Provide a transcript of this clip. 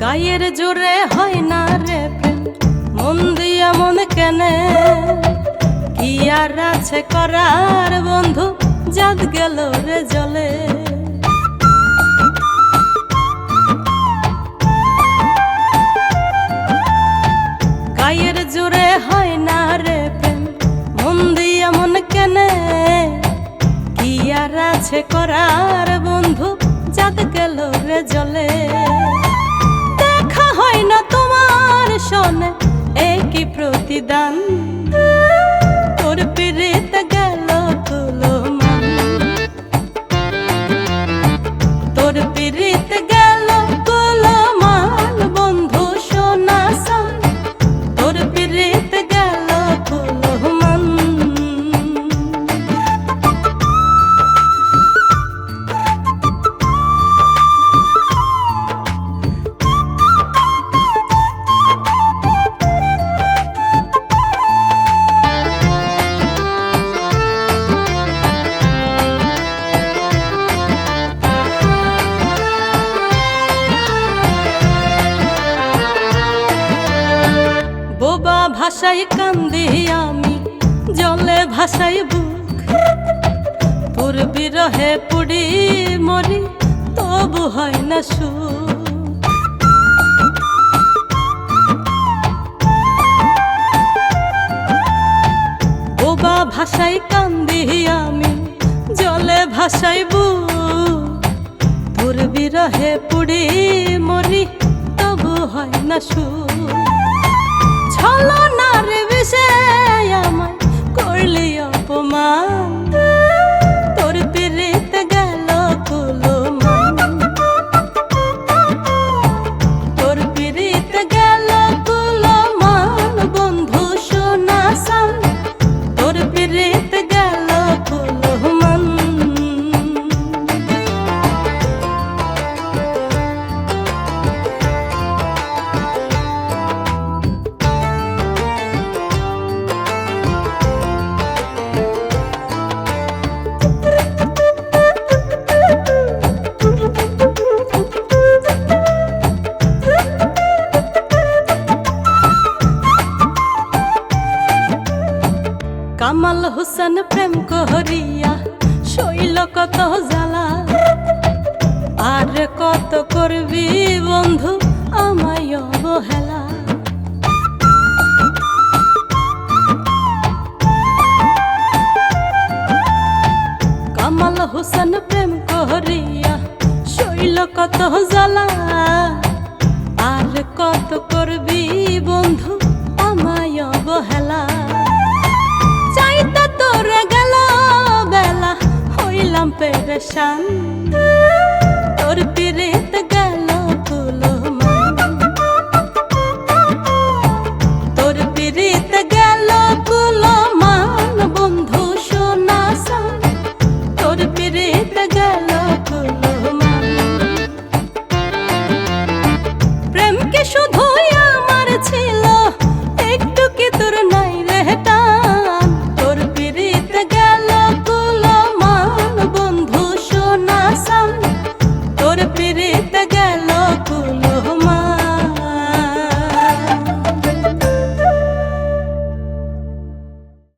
গায়ের জোরে হয় না রে প্রেম। মন দিয়া মন কেনে। কি আর আছে করার বন্ধু? জাত গেল রে জলে। গায়ের জোরে হয় না রে প্রেম। মন দিয়া মন কেনে। কি আর আছে করার বন্ধু? জাত গেল রে জলে। ভাষায় কান্দি আমি, জলে ভাষাই বুক। তোর বিরহে পুড়ি মরি, তবু হয় না সুখ বোবা ভাষায় কান্দি আমি, জলে ভাষাই বুক। তোর বিরহে পুড়ি মরি, তবু হয় না সুখ ছলনার বিষয় কামাল হোসেন প্রেম করিয়া শৈল কত জ্বালা। আর কত করবি বন্ধু আমায় অবহেলা। কামাল হোসেন প্রেম করিয়া শৈল কত জ্বালা। আর কত করবি পেরেশান তোর পিরেত গেল তুলো তোর পিরেত গেল তুলো বন্ধু সোনা তোর পিরেত গেল তুলো মান শুধু